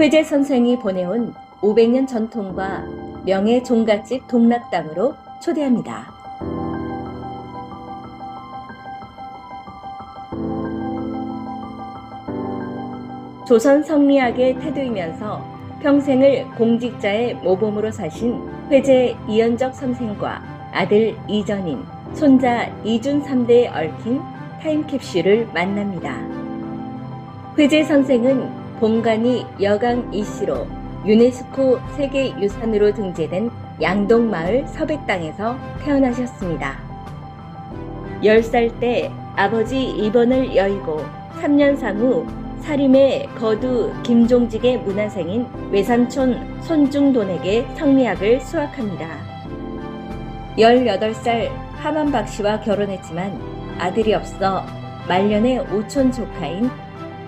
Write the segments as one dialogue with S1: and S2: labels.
S1: 회재 선생이 보내온 500년 전통과 명예 종갓집 동락당으로 초대합니다. 조선 성리학의 태도이면서 평생을 공직자의 모범으로 사신 회재 이현적 선생과 아들 이전인, 손자 이준 3대에 얽힌 타임캡슐을 만납니다. 회재 선생은 본관이 여강 이씨로 유네스코 세계유산으로 등재된 양동마을 서백당에서 태어나셨습니다. 10살 때 아버지 입원을 여의고 3년 상후 사림의 거두 김종직의 문화생인 외삼촌 손중돈에게 성리학을 수학합니다. 18살 하만박 씨와 결혼했지만 아들이 없어 말년의 오촌 조카인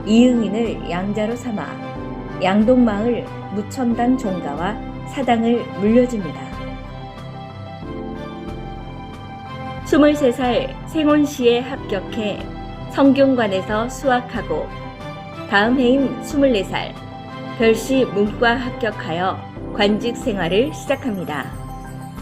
S1: 이응인을 양자로 삼아 양동마을 무첨단 종가와 사당을 물려줍니다. 23살 생원시에 합격해 성균관에서 수학하고 다음 해인 24살 별시 문과 합격하여 관직 생활을 시작합니다.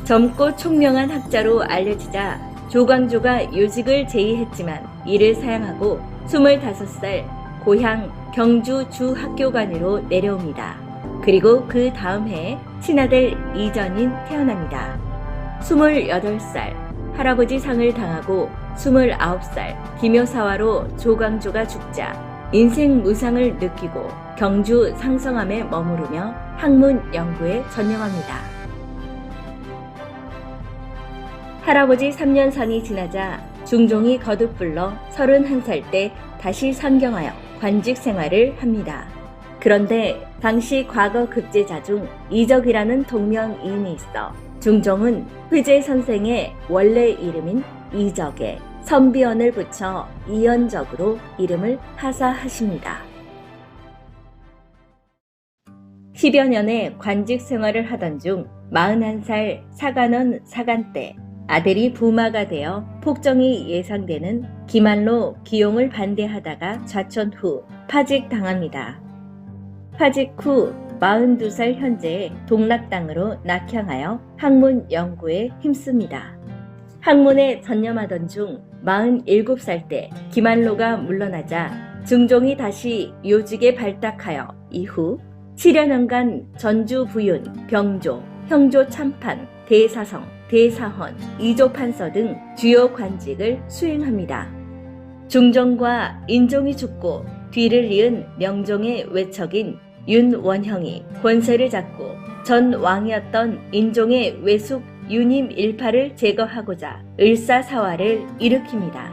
S1: 젊고 총명한 학자로 알려지자 조광조가 요직을 제의했지만 이를 사양하고 25살 고향 경주 주 학교관으로 내려옵니다. 그리고 그 다음 해에 친아들 이전인 태어납니다. 28살 할아버지 상을 당하고 29살 기묘사화로 조광조가 죽자 인생 무상을 느끼고 경주 상성함에 머무르며 학문 연구에 전념합니다. 할아버지 3년선이 지나자 중종이 거듭 불러 31살 때 다시 상경하여 관직 생활을 합니다. 그런데 당시 과거 급제자 중 이적이라는 동명이인이 있어 중종은 회재 선생의 원래 이름인 이적에 선비언을 붙여 이연적으로 이름을 하사하십니다. 10여 년의 관직 생활을 하던 중 41살 사관원 사간 때 아들이 부마가 되어 폭정이 예상되는 기말로 기용을 반대하다가 좌천 후 파직당합니다. 파직 후 42살 현재 동락당으로 낙향하여 학문 연구에 힘씁니다. 학문에 전념하던 중 47살 때 기말로가 물러나자 중종이 다시 요직에 발탁하여 이후 7여년간 전주 부윤, 병조, 형조 참판, 대사성, 대사헌, 이조판서 등 주요 관직을 수행합니다. 중종과 인종이 죽고 뒤를 이은 명종의 외척인 윤원형이 권세를 잡고 전 왕이었던 인종의 외숙 유님 일파를 제거하고자 을사사화를 일으킵니다.